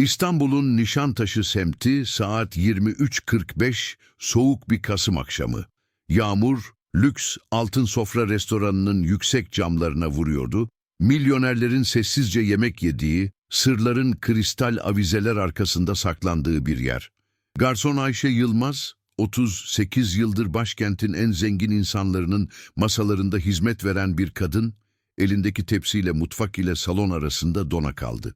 İstanbul'un Nişantaşı semti saat 23.45 soğuk bir Kasım akşamı. Yağmur, lüks altın sofra restoranının yüksek camlarına vuruyordu. Milyonerlerin sessizce yemek yediği, sırların kristal avizeler arkasında saklandığı bir yer. Garson Ayşe Yılmaz, 38 yıldır başkentin en zengin insanlarının masalarında hizmet veren bir kadın, elindeki tepsiyle mutfak ile salon arasında dona kaldı.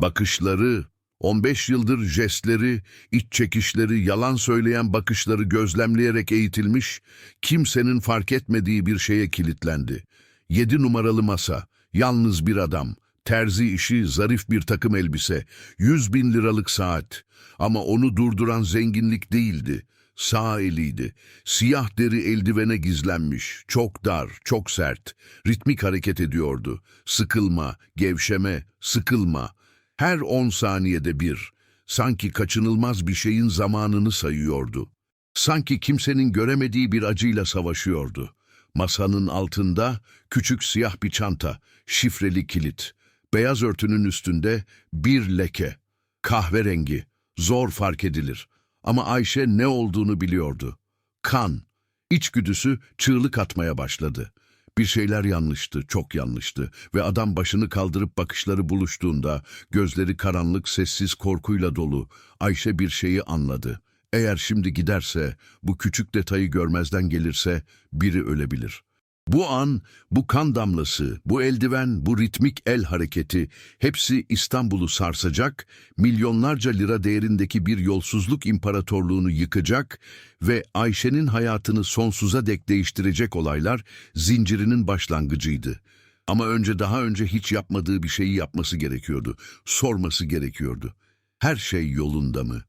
Bakışları, 15 yıldır jestleri, iç çekişleri, yalan söyleyen bakışları gözlemleyerek eğitilmiş, kimsenin fark etmediği bir şeye kilitlendi. 7 numaralı masa, yalnız bir adam, terzi işi, zarif bir takım elbise, 100 bin liralık saat. Ama onu durduran zenginlik değildi, sağ eliydi. Siyah deri eldivene gizlenmiş, çok dar, çok sert, ritmik hareket ediyordu. Sıkılma, gevşeme, sıkılma. Her on saniyede bir, sanki kaçınılmaz bir şeyin zamanını sayıyordu. Sanki kimsenin göremediği bir acıyla savaşıyordu. Masanın altında küçük siyah bir çanta, şifreli kilit. Beyaz örtünün üstünde bir leke. Kahverengi, zor fark edilir. Ama Ayşe ne olduğunu biliyordu. Kan. İçgüdüsü çığlık atmaya başladı. Bir şeyler yanlıştı, çok yanlıştı ve adam başını kaldırıp bakışları buluştuğunda gözleri karanlık, sessiz korkuyla dolu. Ayşe bir şeyi anladı. Eğer şimdi giderse, bu küçük detayı görmezden gelirse biri ölebilir. Bu an, bu kan damlası, bu eldiven, bu ritmik el hareketi hepsi İstanbul'u sarsacak, milyonlarca lira değerindeki bir yolsuzluk imparatorluğunu yıkacak ve Ayşe'nin hayatını sonsuza dek değiştirecek olaylar zincirinin başlangıcıydı. Ama önce daha önce hiç yapmadığı bir şeyi yapması gerekiyordu, sorması gerekiyordu. Her şey yolunda mı?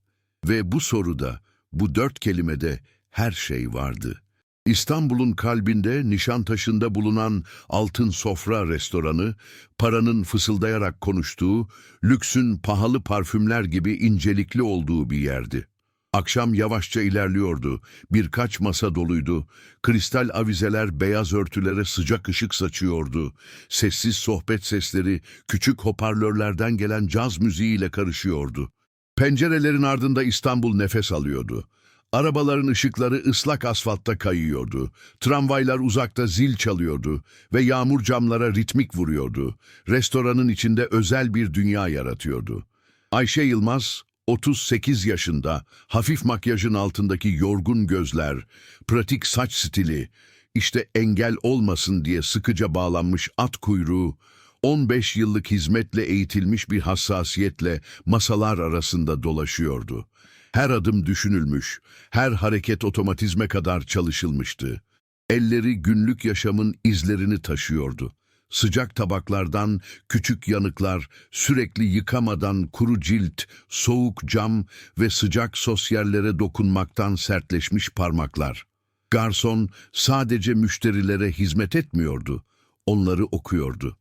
Ve bu soruda, bu dört kelimede her şey vardı.'' İstanbul'un kalbinde Nişantaşı'nda bulunan Altın Sofra restoranı, paranın fısıldayarak konuştuğu, lüksün pahalı parfümler gibi incelikli olduğu bir yerdi. Akşam yavaşça ilerliyordu, birkaç masa doluydu, kristal avizeler beyaz örtülere sıcak ışık saçıyordu, sessiz sohbet sesleri küçük hoparlörlerden gelen caz müziğiyle karışıyordu. Pencerelerin ardında İstanbul nefes alıyordu. Arabaların ışıkları ıslak asfaltta kayıyordu. Tramvaylar uzakta zil çalıyordu ve yağmur camlara ritmik vuruyordu. Restoranın içinde özel bir dünya yaratıyordu. Ayşe Yılmaz, 38 yaşında, hafif makyajın altındaki yorgun gözler, pratik saç stili, işte engel olmasın diye sıkıca bağlanmış at kuyruğu, 15 yıllık hizmetle eğitilmiş bir hassasiyetle masalar arasında dolaşıyordu. Her adım düşünülmüş, her hareket otomatizme kadar çalışılmıştı. Elleri günlük yaşamın izlerini taşıyordu. Sıcak tabaklardan küçük yanıklar, sürekli yıkamadan kuru cilt, soğuk cam ve sıcak sos yerlere dokunmaktan sertleşmiş parmaklar. Garson sadece müşterilere hizmet etmiyordu, onları okuyordu.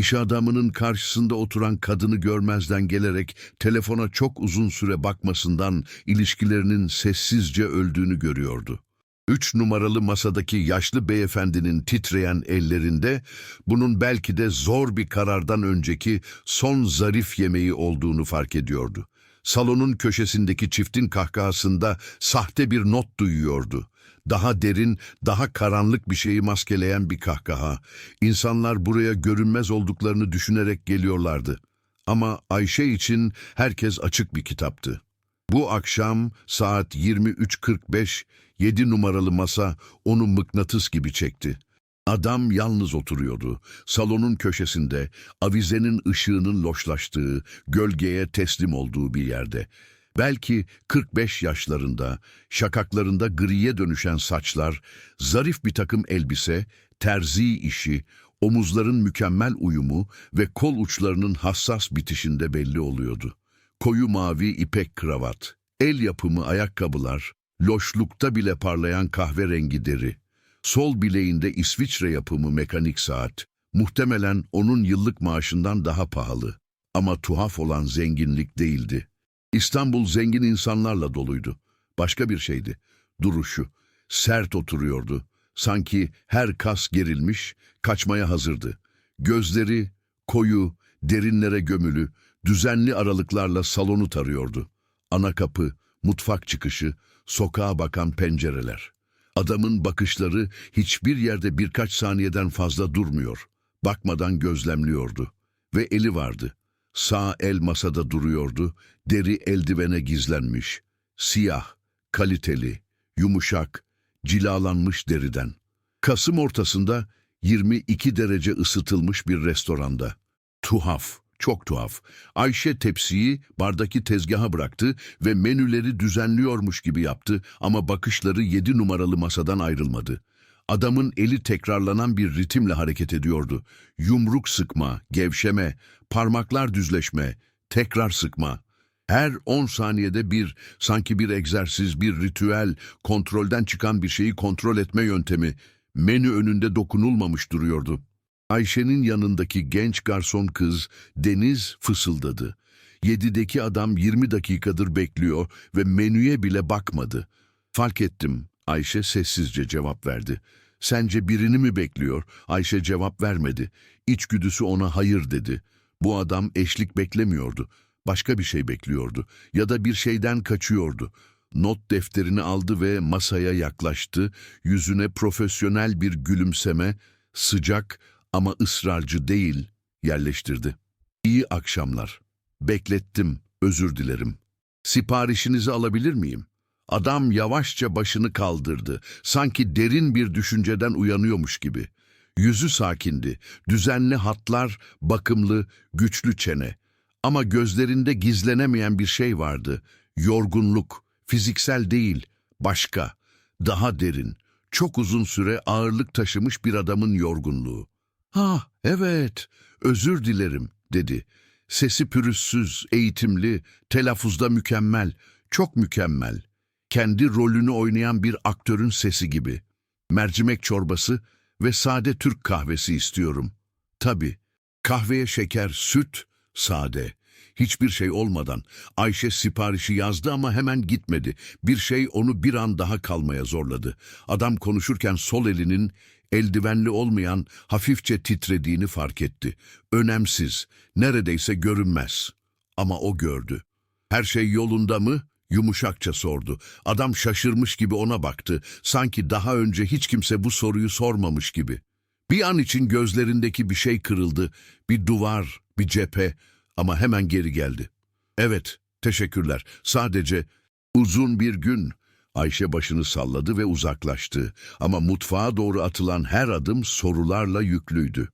İş adamının karşısında oturan kadını görmezden gelerek telefona çok uzun süre bakmasından ilişkilerinin sessizce öldüğünü görüyordu. Üç numaralı masadaki yaşlı beyefendinin titreyen ellerinde bunun belki de zor bir karardan önceki son zarif yemeği olduğunu fark ediyordu. Salonun köşesindeki çiftin kahkahasında sahte bir not duyuyordu. Daha derin, daha karanlık bir şeyi maskeleyen bir kahkaha. İnsanlar buraya görünmez olduklarını düşünerek geliyorlardı. Ama Ayşe için herkes açık bir kitaptı. Bu akşam saat 23.45, 7 numaralı masa onu mıknatıs gibi çekti. Adam yalnız oturuyordu. Salonun köşesinde, avizenin ışığının loşlaştığı, gölgeye teslim olduğu bir yerde. Belki 45 yaşlarında, şakaklarında griye dönüşen saçlar, zarif bir takım elbise, terzi işi, omuzların mükemmel uyumu ve kol uçlarının hassas bitişinde belli oluyordu. Koyu mavi ipek kravat, el yapımı ayakkabılar, loşlukta bile parlayan kahverengi deri. Sol bileğinde İsviçre yapımı mekanik saat, muhtemelen onun yıllık maaşından daha pahalı. Ama tuhaf olan zenginlik değildi. İstanbul zengin insanlarla doluydu. Başka bir şeydi. Duruşu. Sert oturuyordu. Sanki her kas gerilmiş, kaçmaya hazırdı. Gözleri koyu, derinlere gömülü, düzenli aralıklarla salonu tarıyordu. Ana kapı, mutfak çıkışı, sokağa bakan pencereler. Adamın bakışları hiçbir yerde birkaç saniyeden fazla durmuyor. Bakmadan gözlemliyordu. Ve eli vardı. Sağ el masada duruyordu, deri eldivene gizlenmiş. Siyah, kaliteli, yumuşak, cilalanmış deriden. Kasım ortasında 22 derece ısıtılmış bir restoranda. Tuhaf, çok tuhaf. Ayşe tepsiyi bardaki tezgaha bıraktı ve menüleri düzenliyormuş gibi yaptı ama bakışları 7 numaralı masadan ayrılmadı. Adamın eli tekrarlanan bir ritimle hareket ediyordu. Yumruk sıkma, gevşeme, parmaklar düzleşme, tekrar sıkma. Her 10 saniyede bir, sanki bir egzersiz, bir ritüel, kontrolden çıkan bir şeyi kontrol etme yöntemi, menü önünde dokunulmamış duruyordu. Ayşe'nin yanındaki genç garson kız Deniz fısıldadı. Yedideki adam 20 dakikadır bekliyor ve menüye bile bakmadı. Fark ettim. Ayşe sessizce cevap verdi. Sence birini mi bekliyor? Ayşe cevap vermedi. İçgüdüsü ona hayır dedi. Bu adam eşlik beklemiyordu. Başka bir şey bekliyordu. Ya da bir şeyden kaçıyordu. Not defterini aldı ve masaya yaklaştı. Yüzüne profesyonel bir gülümseme, sıcak ama ısrarcı değil, yerleştirdi. İyi akşamlar. Beklettim, özür dilerim. Siparişinizi alabilir miyim? Adam yavaşça başını kaldırdı. Sanki derin bir düşünceden uyanıyormuş gibi. Yüzü sakindi. Düzenli hatlar, bakımlı, güçlü çene. Ama gözlerinde gizlenemeyen bir şey vardı. Yorgunluk, fiziksel değil, başka, daha derin, çok uzun süre ağırlık taşımış bir adamın yorgunluğu. Ha, evet, özür dilerim, dedi. Sesi pürüzsüz, eğitimli, telaffuzda mükemmel, çok mükemmel. Kendi rolünü oynayan bir aktörün sesi gibi. Mercimek çorbası ve sade Türk kahvesi istiyorum. Tabii, kahveye şeker, süt, sade. Hiçbir şey olmadan Ayşe siparişi yazdı ama hemen gitmedi. Bir şey onu bir an daha kalmaya zorladı. Adam konuşurken sol elinin eldivenli olmayan hafifçe titrediğini fark etti. Önemsiz, neredeyse görünmez. Ama o gördü. Her şey yolunda mı? Yumuşakça sordu. Adam şaşırmış gibi ona baktı. Sanki daha önce hiç kimse bu soruyu sormamış gibi. Bir an için gözlerindeki bir şey kırıldı. Bir duvar, bir cephe ama hemen geri geldi. Evet, teşekkürler. Sadece uzun bir gün. Ayşe başını salladı ve uzaklaştı. Ama mutfağa doğru atılan her adım sorularla yüklüydü.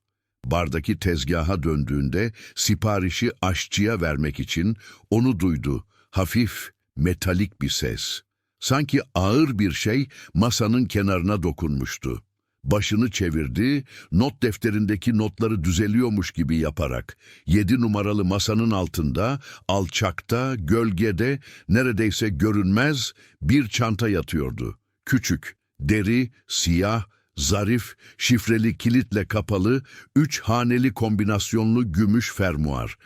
Bardaki tezgaha döndüğünde siparişi aşçıya vermek için onu duydu. Hafif, metalik bir ses. Sanki ağır bir şey masanın kenarına dokunmuştu. Başını çevirdi, not defterindeki notları düzeliyormuş gibi yaparak. Yedi numaralı masanın altında, alçakta, gölgede, neredeyse görünmez bir çanta yatıyordu. Küçük, deri, siyah, zarif, şifreli kilitle kapalı, üç haneli kombinasyonlu gümüş fermuar.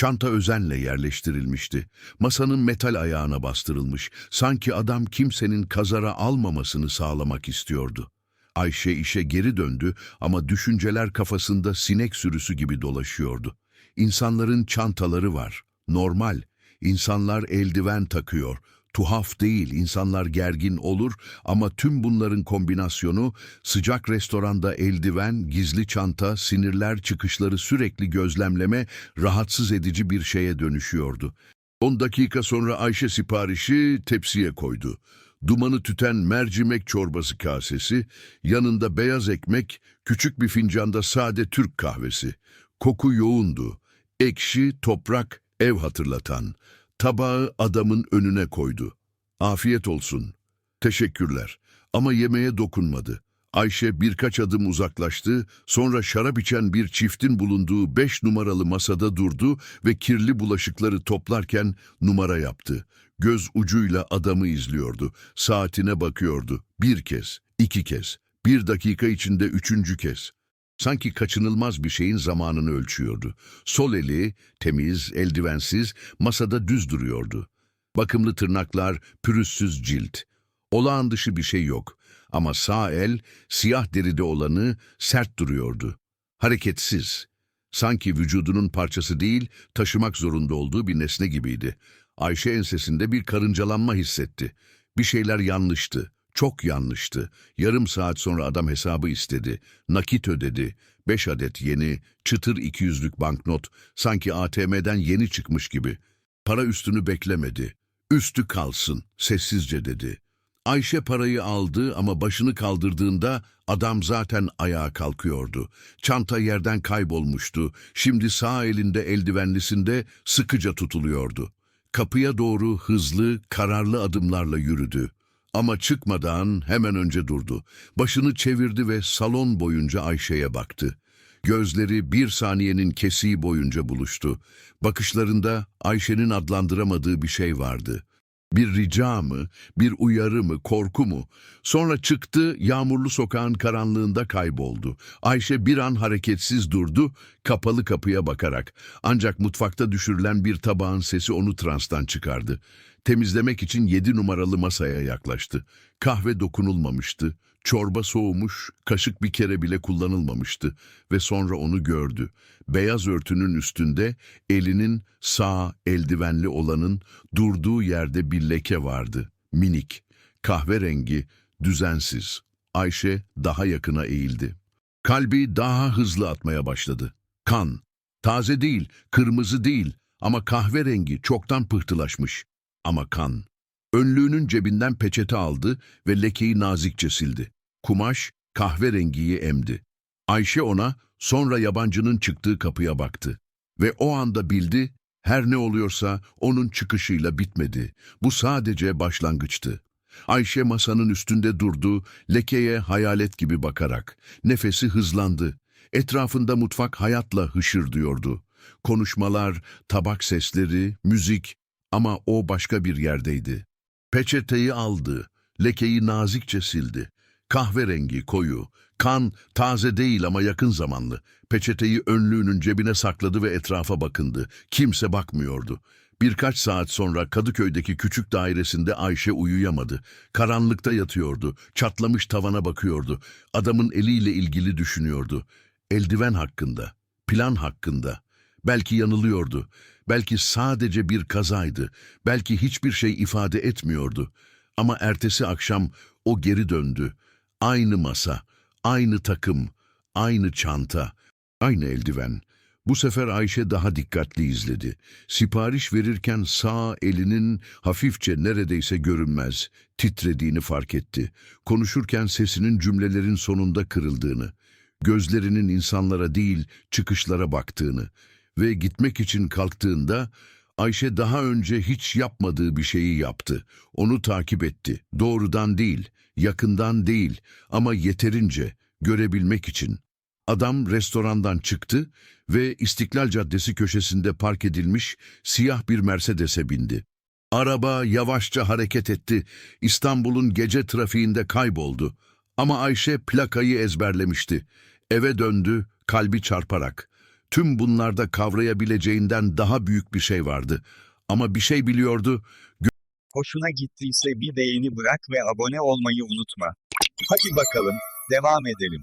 Çanta özenle yerleştirilmişti. Masanın metal ayağına bastırılmış. Sanki adam kimsenin kazara almamasını sağlamak istiyordu. Ayşe işe geri döndü ama düşünceler kafasında sinek sürüsü gibi dolaşıyordu. İnsanların çantaları var. Normal. İnsanlar eldiven takıyor. Tuhaf değil, insanlar gergin olur ama tüm bunların kombinasyonu sıcak restoranda eldiven, gizli çanta, sinirler çıkışları sürekli gözlemleme, rahatsız edici bir şeye dönüşüyordu. 10 dakika sonra Ayşe siparişi tepsiye koydu. Dumanı tüten mercimek çorbası kasesi, yanında beyaz ekmek, küçük bir fincanda sade Türk kahvesi. Koku yoğundu. Ekşi, toprak, ev hatırlatan. Tabağı adamın önüne koydu. Afiyet olsun. Teşekkürler. Ama yemeğe dokunmadı. Ayşe birkaç adım uzaklaştı, sonra şarap içen bir çiftin bulunduğu beş numaralı masada durdu ve kirli bulaşıkları toplarken numara yaptı. Göz ucuyla adamı izliyordu, saatine bakıyordu. Bir kez, iki kez, bir dakika içinde üçüncü kez. Sanki kaçınılmaz bir şeyin zamanını ölçüyordu. Sol eli, temiz, eldivensiz, masada düz duruyordu. Bakımlı tırnaklar, pürüzsüz cilt. Olağan dışı bir şey yok. Ama sağ el, siyah deride olanı sert duruyordu. Hareketsiz. Sanki vücudunun parçası değil, taşımak zorunda olduğu bir nesne gibiydi. Ayşe ensesinde bir karıncalanma hissetti. Bir şeyler yanlıştı. Çok yanlıştı. Yarım saat sonra adam hesabı istedi. Nakit ödedi. Beş adet yeni, çıtır iki yüzlük banknot, sanki ATM'den yeni çıkmış gibi. Para üstünü beklemedi. Üstü kalsın, sessizce dedi. Ayşe parayı aldı ama başını kaldırdığında adam zaten ayağa kalkıyordu. Çanta yerden kaybolmuştu. Şimdi sağ elinde eldivenlisinde sıkıca tutuluyordu. Kapıya doğru hızlı, kararlı adımlarla yürüdü. Ama çıkmadan hemen önce durdu. Başını çevirdi ve salon boyunca Ayşe'ye baktı. Gözleri bir saniyenin kesiği boyunca buluştu. Bakışlarında Ayşe'nin adlandıramadığı bir şey vardı. Bir rica mı, bir uyarı mı, korku mu? Sonra çıktı, yağmurlu sokağın karanlığında kayboldu. Ayşe bir an hareketsiz durdu, kapalı kapıya bakarak. Ancak mutfakta düşürülen bir tabağın sesi onu transtan çıkardı. Temizlemek için yedi numaralı masaya yaklaştı. Kahve dokunulmamıştı. Çorba soğumuş, kaşık bir kere bile kullanılmamıştı ve sonra onu gördü. Beyaz örtünün üstünde elinin sağ eldivenli olanın durduğu yerde bir leke vardı. Minik, kahverengi, düzensiz. Ayşe daha yakına eğildi. Kalbi daha hızlı atmaya başladı. Kan. Taze değil, kırmızı değil ama kahverengi çoktan pıhtılaşmış. Ama kan. Önlüğünün cebinden peçete aldı ve lekeyi nazikçe sildi. Kumaş kahverengiyi emdi. Ayşe ona sonra yabancının çıktığı kapıya baktı. Ve o anda bildi, her ne oluyorsa onun çıkışıyla bitmedi. Bu sadece başlangıçtı. Ayşe masanın üstünde durdu, lekeye hayalet gibi bakarak. Nefesi hızlandı. Etrafında mutfak hayatla hışırdıyordu. Konuşmalar, tabak sesleri, müzik ama o başka bir yerdeydi. Peçeteyi aldı, lekeyi nazikçe sildi. Kahverengi koyu, kan taze değil ama yakın zamanlı. Peçeteyi önlüğünün cebine sakladı ve etrafa bakındı. Kimse bakmıyordu. Birkaç saat sonra Kadıköy'deki küçük dairesinde Ayşe uyuyamadı. Karanlıkta yatıyordu, çatlamış tavana bakıyordu. Adamın eliyle ilgili düşünüyordu. Eldiven hakkında, plan hakkında. Belki yanılıyordu. Belki sadece bir kazaydı. Belki hiçbir şey ifade etmiyordu. Ama ertesi akşam o geri döndü. Aynı masa, aynı takım, aynı çanta, aynı eldiven. Bu sefer Ayşe daha dikkatli izledi. Sipariş verirken sağ elinin hafifçe neredeyse görünmez titrediğini fark etti. Konuşurken sesinin cümlelerin sonunda kırıldığını, gözlerinin insanlara değil çıkışlara baktığını ve gitmek için kalktığında Ayşe daha önce hiç yapmadığı bir şeyi yaptı. Onu takip etti. Doğrudan değil, yakından değil ama yeterince görebilmek için. Adam restorandan çıktı ve İstiklal Caddesi köşesinde park edilmiş siyah bir Mercedes'e bindi. Araba yavaşça hareket etti. İstanbul'un gece trafiğinde kayboldu. Ama Ayşe plakayı ezberlemişti. Eve döndü, kalbi çarparak. Tüm bunlarda kavrayabileceğinden daha büyük bir şey vardı. Ama bir şey biliyordu, Hoşuna gittiyse bir beğeni bırak ve abone olmayı unutma. Hadi bakalım, devam edelim.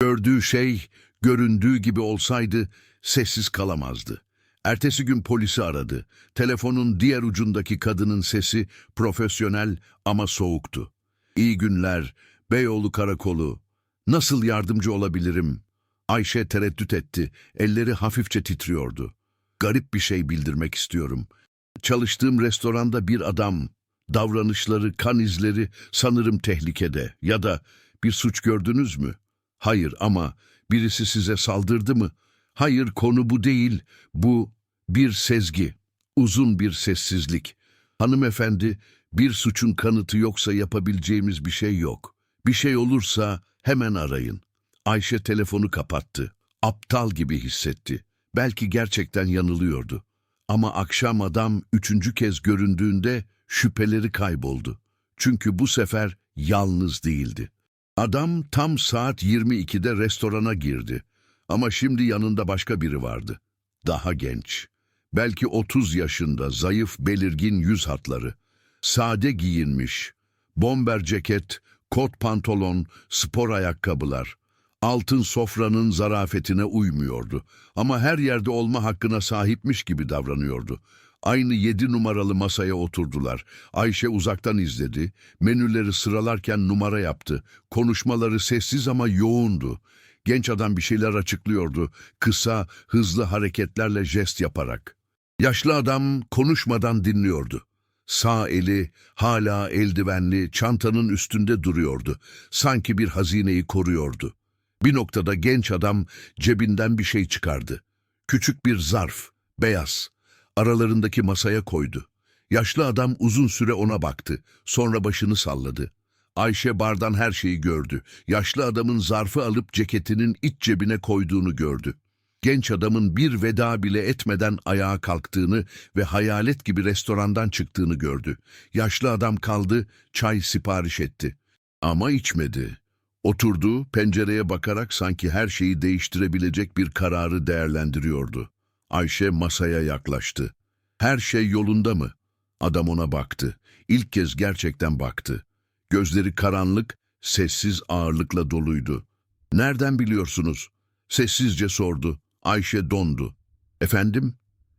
gördüğü şey göründüğü gibi olsaydı sessiz kalamazdı. Ertesi gün polisi aradı. Telefonun diğer ucundaki kadının sesi profesyonel ama soğuktu. İyi günler, Beyoğlu Karakolu. Nasıl yardımcı olabilirim? Ayşe tereddüt etti. Elleri hafifçe titriyordu. Garip bir şey bildirmek istiyorum. Çalıştığım restoranda bir adam, davranışları, kan izleri sanırım tehlikede ya da bir suç gördünüz mü? Hayır ama birisi size saldırdı mı? Hayır konu bu değil. Bu bir sezgi. Uzun bir sessizlik. Hanımefendi bir suçun kanıtı yoksa yapabileceğimiz bir şey yok. Bir şey olursa hemen arayın. Ayşe telefonu kapattı. Aptal gibi hissetti. Belki gerçekten yanılıyordu. Ama akşam adam üçüncü kez göründüğünde şüpheleri kayboldu. Çünkü bu sefer yalnız değildi. Adam tam saat 22'de restorana girdi. Ama şimdi yanında başka biri vardı. Daha genç. Belki 30 yaşında, zayıf, belirgin yüz hatları. Sade giyinmiş. Bomber ceket, kot pantolon, spor ayakkabılar. Altın sofranın zarafetine uymuyordu. Ama her yerde olma hakkına sahipmiş gibi davranıyordu. Aynı yedi numaralı masaya oturdular. Ayşe uzaktan izledi. Menüleri sıralarken numara yaptı. Konuşmaları sessiz ama yoğundu. Genç adam bir şeyler açıklıyordu. Kısa, hızlı hareketlerle jest yaparak. Yaşlı adam konuşmadan dinliyordu. Sağ eli hala eldivenli çantanın üstünde duruyordu. Sanki bir hazineyi koruyordu. Bir noktada genç adam cebinden bir şey çıkardı. Küçük bir zarf, beyaz. Aralarındaki masaya koydu. Yaşlı adam uzun süre ona baktı. Sonra başını salladı. Ayşe bardan her şeyi gördü. Yaşlı adamın zarfı alıp ceketinin iç cebine koyduğunu gördü. Genç adamın bir veda bile etmeden ayağa kalktığını ve hayalet gibi restorandan çıktığını gördü. Yaşlı adam kaldı, çay sipariş etti. Ama içmedi. Oturdu, pencereye bakarak sanki her şeyi değiştirebilecek bir kararı değerlendiriyordu. Ayşe masaya yaklaştı. Her şey yolunda mı? Adam ona baktı. İlk kez gerçekten baktı. Gözleri karanlık, sessiz ağırlıkla doluydu. Nereden biliyorsunuz? Sessizce sordu. Ayşe dondu. Efendim?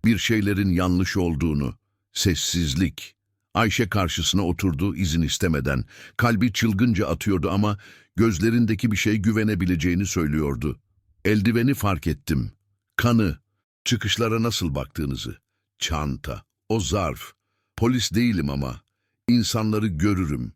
Bir şeylerin yanlış olduğunu. Sessizlik. Ayşe karşısına oturdu izin istemeden. Kalbi çılgınca atıyordu ama gözlerindeki bir şey güvenebileceğini söylüyordu. Eldiveni fark ettim. Kanı. Çıkışlara nasıl baktığınızı. Çanta. O zarf. Polis değilim ama. İnsanları görürüm.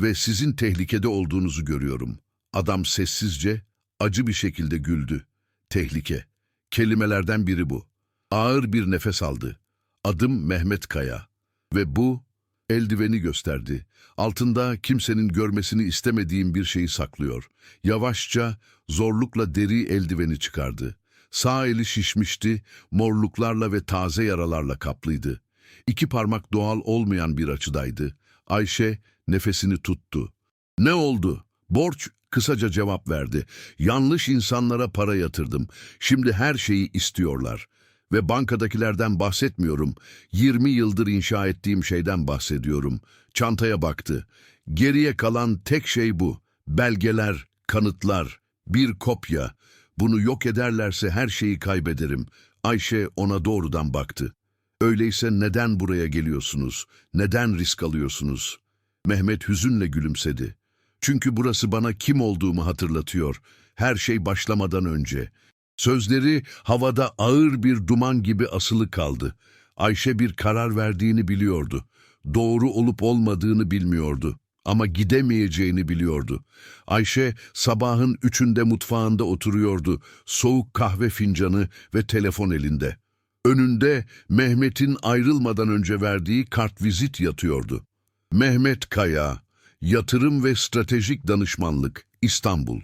Ve sizin tehlikede olduğunuzu görüyorum. Adam sessizce, acı bir şekilde güldü. Tehlike. Kelimelerden biri bu. Ağır bir nefes aldı. Adım Mehmet Kaya. Ve bu, eldiveni gösterdi. Altında kimsenin görmesini istemediğim bir şeyi saklıyor. Yavaşça, zorlukla deri eldiveni çıkardı. Sağ eli şişmişti, morluklarla ve taze yaralarla kaplıydı. İki parmak doğal olmayan bir açıdaydı. Ayşe nefesini tuttu. Ne oldu? Borç kısaca cevap verdi. Yanlış insanlara para yatırdım. Şimdi her şeyi istiyorlar. Ve bankadakilerden bahsetmiyorum. 20 yıldır inşa ettiğim şeyden bahsediyorum. Çantaya baktı. Geriye kalan tek şey bu. Belgeler, kanıtlar, bir kopya. Bunu yok ederlerse her şeyi kaybederim. Ayşe ona doğrudan baktı. Öyleyse neden buraya geliyorsunuz? Neden risk alıyorsunuz? Mehmet hüzünle gülümsedi. Çünkü burası bana kim olduğumu hatırlatıyor. Her şey başlamadan önce. Sözleri havada ağır bir duman gibi asılı kaldı. Ayşe bir karar verdiğini biliyordu. Doğru olup olmadığını bilmiyordu. Ama gidemeyeceğini biliyordu. Ayşe sabahın üçünde mutfağında oturuyordu. Soğuk kahve fincanı ve telefon elinde. Önünde Mehmet'in ayrılmadan önce verdiği kartvizit yatıyordu. Mehmet Kaya, Yatırım ve Stratejik Danışmanlık, İstanbul.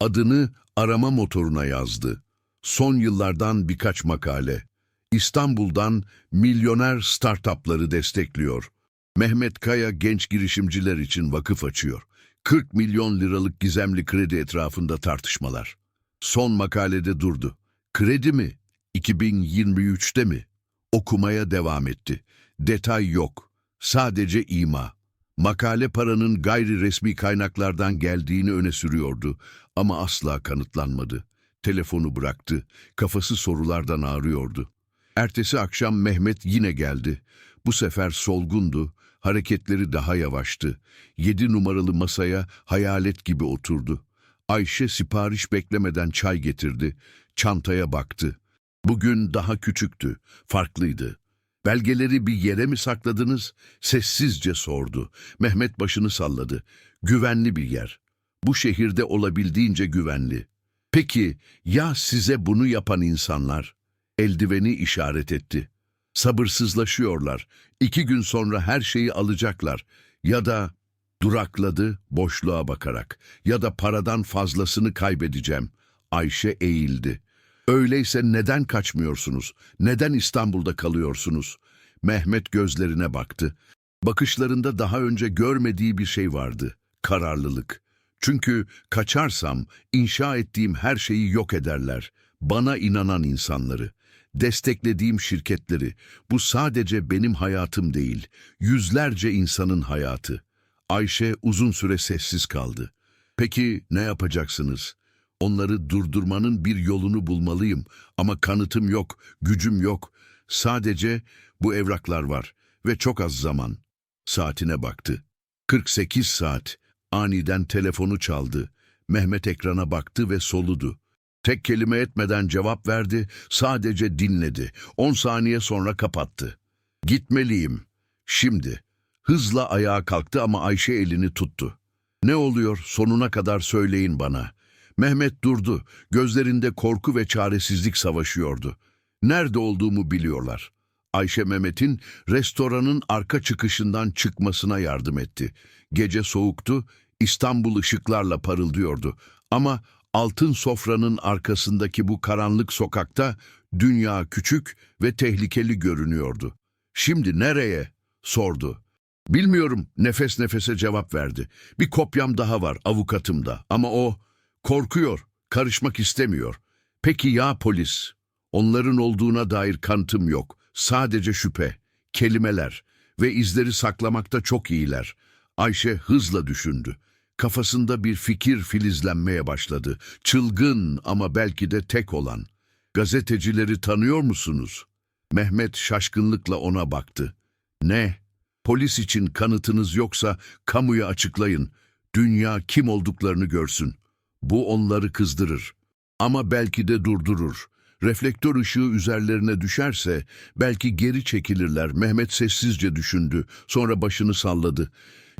Adını arama motoruna yazdı. Son yıllardan birkaç makale. İstanbul'dan milyoner startupları destekliyor. Mehmet Kaya genç girişimciler için vakıf açıyor. 40 milyon liralık gizemli kredi etrafında tartışmalar. Son makalede durdu. Kredi mi? 2023'te mi? Okumaya devam etti. Detay yok. Sadece ima. Makale paranın gayri resmi kaynaklardan geldiğini öne sürüyordu ama asla kanıtlanmadı. Telefonu bıraktı, kafası sorulardan ağrıyordu. Ertesi akşam Mehmet yine geldi. Bu sefer solgundu, hareketleri daha yavaştı. Yedi numaralı masaya hayalet gibi oturdu. Ayşe sipariş beklemeden çay getirdi, çantaya baktı. Bugün daha küçüktü, farklıydı. Belgeleri bir yere mi sakladınız? Sessizce sordu. Mehmet başını salladı. Güvenli bir yer. Bu şehirde olabildiğince güvenli. Peki ya size bunu yapan insanlar? Eldiveni işaret etti. Sabırsızlaşıyorlar. İki gün sonra her şeyi alacaklar. Ya da durakladı boşluğa bakarak. Ya da paradan fazlasını kaybedeceğim. Ayşe eğildi. Öyleyse neden kaçmıyorsunuz? Neden İstanbul'da kalıyorsunuz? Mehmet gözlerine baktı. Bakışlarında daha önce görmediği bir şey vardı. Kararlılık. Çünkü kaçarsam inşa ettiğim her şeyi yok ederler. Bana inanan insanları. Desteklediğim şirketleri. Bu sadece benim hayatım değil. Yüzlerce insanın hayatı. Ayşe uzun süre sessiz kaldı. Peki ne yapacaksınız? Onları durdurmanın bir yolunu bulmalıyım ama kanıtım yok, gücüm yok. Sadece bu evraklar var ve çok az zaman. Saatine baktı. 48 saat. Aniden telefonu çaldı. Mehmet ekrana baktı ve soludu. Tek kelime etmeden cevap verdi, sadece dinledi. 10 saniye sonra kapattı. Gitmeliyim. Şimdi. Hızla ayağa kalktı ama Ayşe elini tuttu. Ne oluyor sonuna kadar söyleyin bana. Mehmet durdu. Gözlerinde korku ve çaresizlik savaşıyordu. Nerede olduğumu biliyorlar. Ayşe Mehmet'in restoranın arka çıkışından çıkmasına yardım etti. Gece soğuktu, İstanbul ışıklarla parıldıyordu. Ama altın sofranın arkasındaki bu karanlık sokakta dünya küçük ve tehlikeli görünüyordu. Şimdi nereye? sordu. Bilmiyorum, nefes nefese cevap verdi. Bir kopyam daha var avukatımda ama o korkuyor, karışmak istemiyor. Peki ya polis? Onların olduğuna dair kanıtım yok. Sadece şüphe, kelimeler ve izleri saklamakta çok iyiler. Ayşe hızla düşündü. Kafasında bir fikir filizlenmeye başladı. Çılgın ama belki de tek olan. Gazetecileri tanıyor musunuz? Mehmet şaşkınlıkla ona baktı. Ne? Polis için kanıtınız yoksa kamuya açıklayın. Dünya kim olduklarını görsün. Bu onları kızdırır. Ama belki de durdurur. Reflektör ışığı üzerlerine düşerse belki geri çekilirler. Mehmet sessizce düşündü. Sonra başını salladı.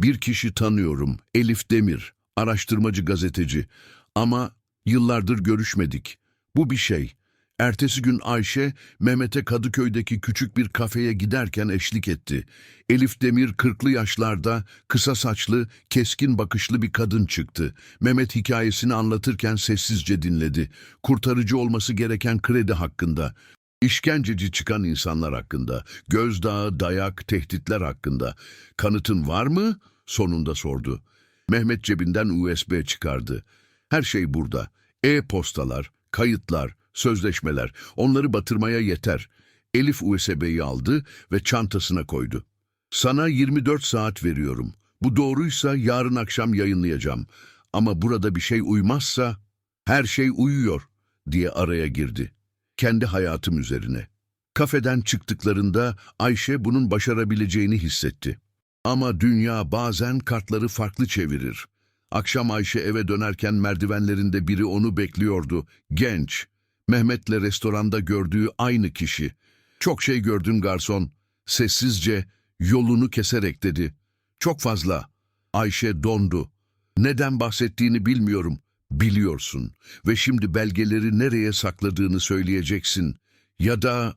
Bir kişi tanıyorum. Elif Demir. Araştırmacı gazeteci. Ama yıllardır görüşmedik. Bu bir şey. Ertesi gün Ayşe, Mehmet'e Kadıköy'deki küçük bir kafeye giderken eşlik etti. Elif Demir kırklı yaşlarda, kısa saçlı, keskin bakışlı bir kadın çıktı. Mehmet hikayesini anlatırken sessizce dinledi. Kurtarıcı olması gereken kredi hakkında, işkenceci çıkan insanlar hakkında, gözdağı, dayak, tehditler hakkında. Kanıtın var mı? Sonunda sordu. Mehmet cebinden USB çıkardı. Her şey burada. E-postalar, kayıtlar, sözleşmeler. Onları batırmaya yeter. Elif USB'yi aldı ve çantasına koydu. Sana 24 saat veriyorum. Bu doğruysa yarın akşam yayınlayacağım. Ama burada bir şey uymazsa her şey uyuyor diye araya girdi. Kendi hayatım üzerine. Kafeden çıktıklarında Ayşe bunun başarabileceğini hissetti. Ama dünya bazen kartları farklı çevirir. Akşam Ayşe eve dönerken merdivenlerinde biri onu bekliyordu. Genç. Mehmet'le restoranda gördüğü aynı kişi. Çok şey gördün garson. Sessizce, yolunu keserek dedi. Çok fazla. Ayşe dondu. Neden bahsettiğini bilmiyorum. Biliyorsun. Ve şimdi belgeleri nereye sakladığını söyleyeceksin. Ya da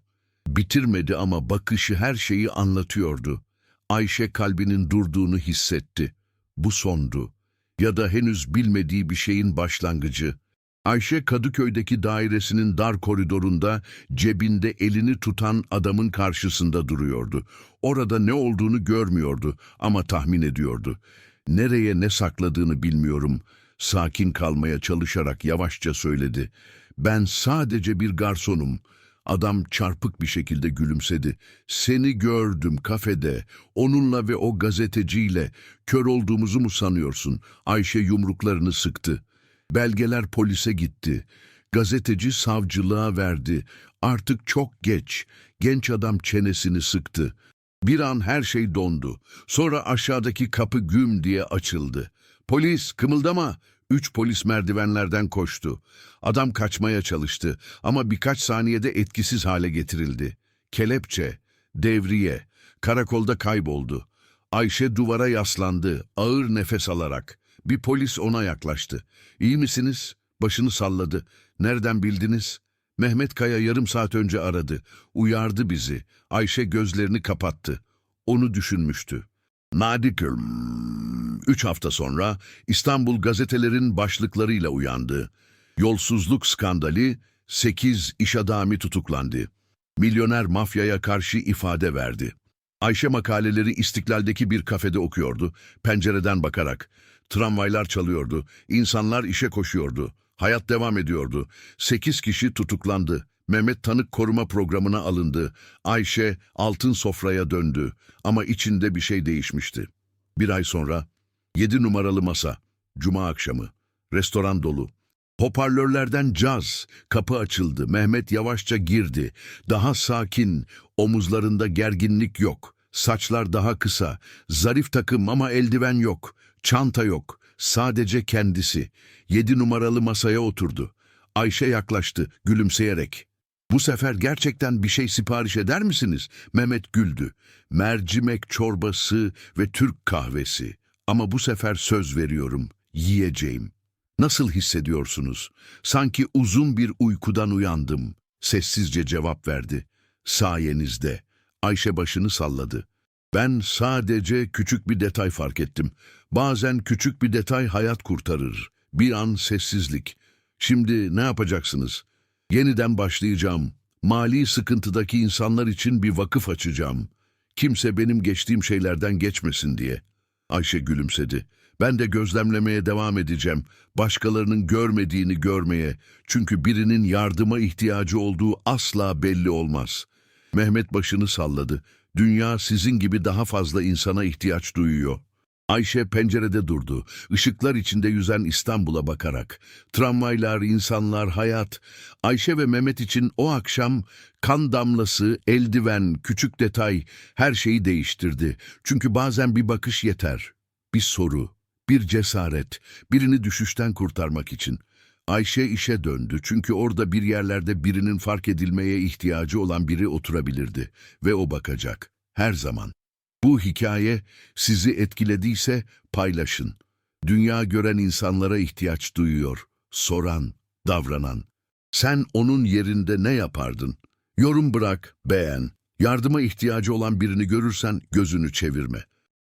bitirmedi ama bakışı her şeyi anlatıyordu. Ayşe kalbinin durduğunu hissetti. Bu sondu. Ya da henüz bilmediği bir şeyin başlangıcı. Ayşe Kadıköy'deki dairesinin dar koridorunda cebinde elini tutan adamın karşısında duruyordu. Orada ne olduğunu görmüyordu ama tahmin ediyordu. Nereye ne sakladığını bilmiyorum. Sakin kalmaya çalışarak yavaşça söyledi. Ben sadece bir garsonum. Adam çarpık bir şekilde gülümsedi. Seni gördüm kafede. Onunla ve o gazeteciyle. Kör olduğumuzu mu sanıyorsun? Ayşe yumruklarını sıktı. Belgeler polise gitti. Gazeteci savcılığa verdi. Artık çok geç. Genç adam çenesini sıktı. Bir an her şey dondu. Sonra aşağıdaki kapı güm diye açıldı. Polis, kımıldama. Üç polis merdivenlerden koştu. Adam kaçmaya çalıştı ama birkaç saniyede etkisiz hale getirildi. Kelepçe, devriye, karakolda kayboldu. Ayşe duvara yaslandı, ağır nefes alarak. Bir polis ona yaklaştı. İyi misiniz? Başını salladı. Nereden bildiniz? Mehmet Kaya yarım saat önce aradı. Uyardı bizi. Ayşe gözlerini kapattı. Onu düşünmüştü. Nadir Üç hafta sonra İstanbul gazetelerin başlıklarıyla uyandı. Yolsuzluk skandali, sekiz iş adamı tutuklandı. Milyoner mafyaya karşı ifade verdi. Ayşe makaleleri İstiklal'deki bir kafede okuyordu, pencereden bakarak. Tramvaylar çalıyordu, insanlar işe koşuyordu. Hayat devam ediyordu. Sekiz kişi tutuklandı. Mehmet Tanık koruma programına alındı. Ayşe altın sofraya döndü ama içinde bir şey değişmişti. Bir ay sonra yedi numaralı masa, cuma akşamı, restoran dolu. Hoparlörlerden caz, kapı açıldı, Mehmet yavaşça girdi. Daha sakin, omuzlarında gerginlik yok. Saçlar daha kısa, zarif takım ama eldiven yok, çanta yok. Sadece kendisi. Yedi numaralı masaya oturdu. Ayşe yaklaştı, gülümseyerek. Bu sefer gerçekten bir şey sipariş eder misiniz? Mehmet güldü. Mercimek çorbası ve Türk kahvesi. Ama bu sefer söz veriyorum, yiyeceğim. Nasıl hissediyorsunuz? Sanki uzun bir uykudan uyandım. Sessizce cevap verdi. Sayenizde. Ayşe başını salladı. Ben sadece küçük bir detay fark ettim. Bazen küçük bir detay hayat kurtarır. Bir an sessizlik. Şimdi ne yapacaksınız? Yeniden başlayacağım. Mali sıkıntıdaki insanlar için bir vakıf açacağım. Kimse benim geçtiğim şeylerden geçmesin diye. Ayşe gülümsedi. Ben de gözlemlemeye devam edeceğim. Başkalarının görmediğini görmeye. Çünkü birinin yardıma ihtiyacı olduğu asla belli olmaz. Mehmet başını salladı. Dünya sizin gibi daha fazla insana ihtiyaç duyuyor. Ayşe pencerede durdu. Işıklar içinde yüzen İstanbul'a bakarak. Tramvaylar, insanlar, hayat. Ayşe ve Mehmet için o akşam kan damlası, eldiven, küçük detay her şeyi değiştirdi. Çünkü bazen bir bakış yeter. Bir soru, bir cesaret, birini düşüşten kurtarmak için. Ayşe işe döndü çünkü orada bir yerlerde birinin fark edilmeye ihtiyacı olan biri oturabilirdi ve o bakacak. Her zaman. Bu hikaye sizi etkilediyse paylaşın. Dünya gören insanlara ihtiyaç duyuyor. Soran, davranan. Sen onun yerinde ne yapardın? Yorum bırak, beğen. Yardıma ihtiyacı olan birini görürsen gözünü çevirme.